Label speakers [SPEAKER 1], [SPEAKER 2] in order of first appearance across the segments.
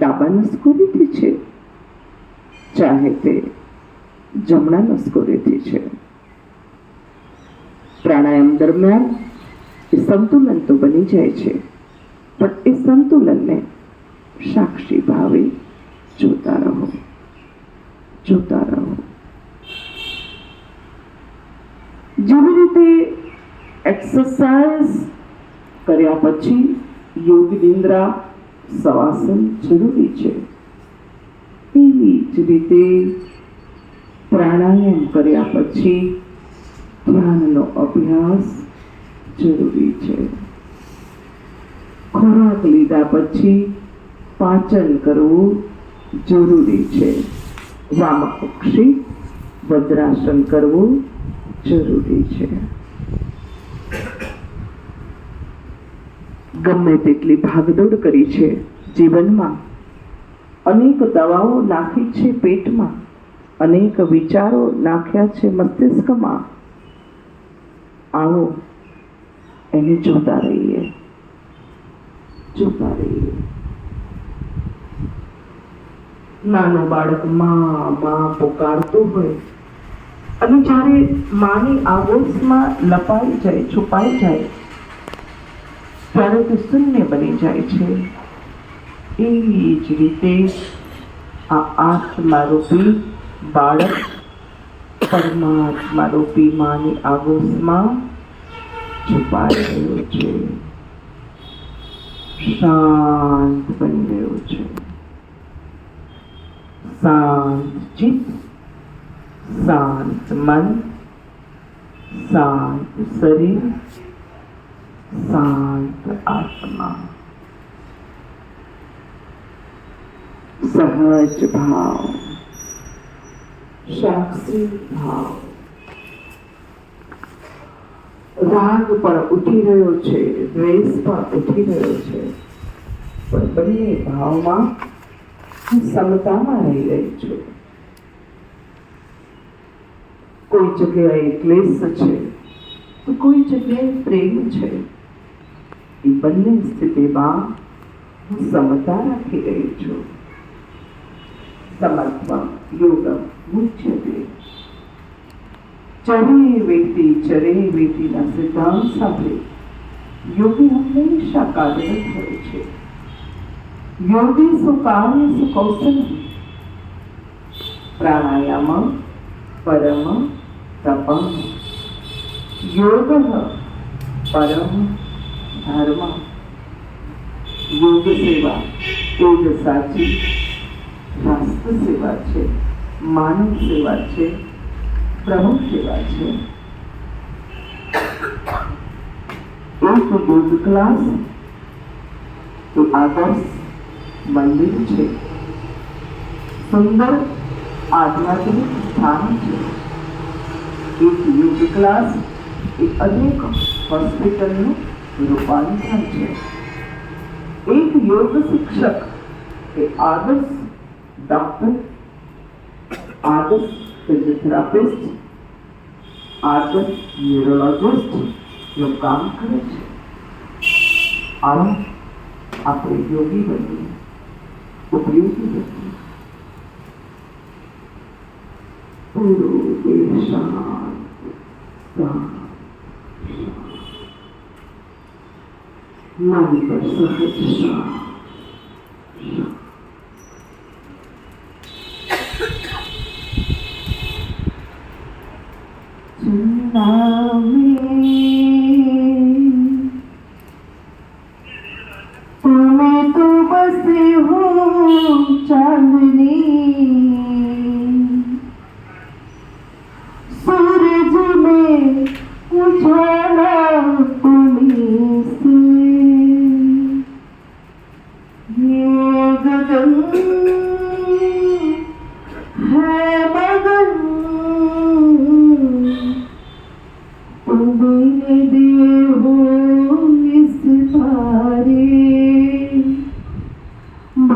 [SPEAKER 1] ડાબા નસકોરીથી છે. ચાહે તે જમણા નસકોરીથી છે. પ્રાણાયામ દરમિયાન એ સંતુલન તો બની જાય છે, પણ એ સંતુલનને સાક્ષી ભાવે જોતા રહો. જોતા રહો. જેવી રીતે એક્સરસાઇઝ કર્યા પછી યોગ નિંદ્રા સવાસન જરૂરી છે એવી જ રીતે પ્રાણાયામ કર્યા પછી ધ્યાનનો અભ્યાસ જરૂરી છે ખોરાક લીધા પછી પાચન કરવું જરૂરી છે વામપક્ષી વજ્રાસન કરવું જરૂરી છે ગમે તેટલી ભાગદોડ કરી છે જીવનમાં. અનેક દવાઓ નાખી છે પેટમાં. અનેક વિચારો નાખ્યા છે મસ્તિષ્કમાં. આવો, એને જોતા રહીએ. જોતા રહીએ. નાનો બાળકમાં માં પુકારતું હોય અને જ્યારે માની આગોશમાં લપાઈ જાય, છુપાઈ જાય ત્યારે શૂન્ય બની જાય છે. એવી જ રીતે આ આત્મારૂપી બાળક પરમાત્મા રૂપી માની આગોશમાં છુપાઈ ગયો છે. શાંત બની ગયો છે. શાંત ચિત્ત, શાંત મન, શાંત શરીર શાંત આત્મા. સહજ ભાવ. શાસ્ત્રી ભાવ. રાગ પણ ઉઠી રહ્યો છે, દ્વેષ પણ ઉઠી રહ્યો છે. પણ બંને ભાવમાં હું સમતામાં રહી રહી છું. કોઈ જગ્યાએ ક્લેશ છે, તો કોઈ જગ્યાએ પ્રેમ છે. એ બંને સ્થિતિમાં હું સમતા રાખી રહી છું. સમત્વમ યોગમ મુખ્યત્વે ચરે વેટી ચરે વેટીના સિદ્ધાંત સાથે યોગી હંમેશા કાર્યરત હોય છે. યોગી સુકાર્ય સુકૌશલ પ્રાણાયામ, પરમ, તપમ. યોગ પરમ ધર્મ યોગ સેવા એ જ સાચી રાષ્ટ્ર સેવા છે માનવ સેવા છે પ્રભુ સેવા છે એક યોગ ક્લાસ એ આદર્શ મંદિર છે સુંદર આધ્યાત્મિક સ્થાન છે એક યોગ ક્લાસ એ અનેક હોસ્પિટલનું રૂપાંતર છે એક યોગ શિક્ષક એ આદર્શ ડોક્ટર આદર્શ ફિઝિયોથેરાપિસ્ટ આદર્શ ન્યુરોલોજિસ્ટનું કામ કરે છે આવો આપણે યોગી બનીએ ઉપયોગી બનીએ પૂરો દેહ શાંત মালিকর তুমি তো বসে হো চাঁদনী।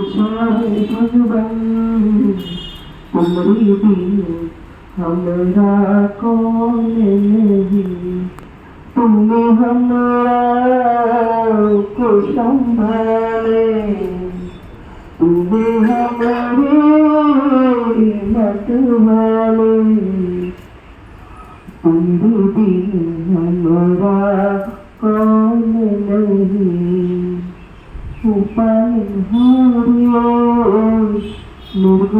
[SPEAKER 1] सोचाए भगवान हमरी भी हमरा कौन नहीं तुम्हें हमरा को संभाले तुम्हें हमारे मत वाले तुम्हें भी हमरा Lord,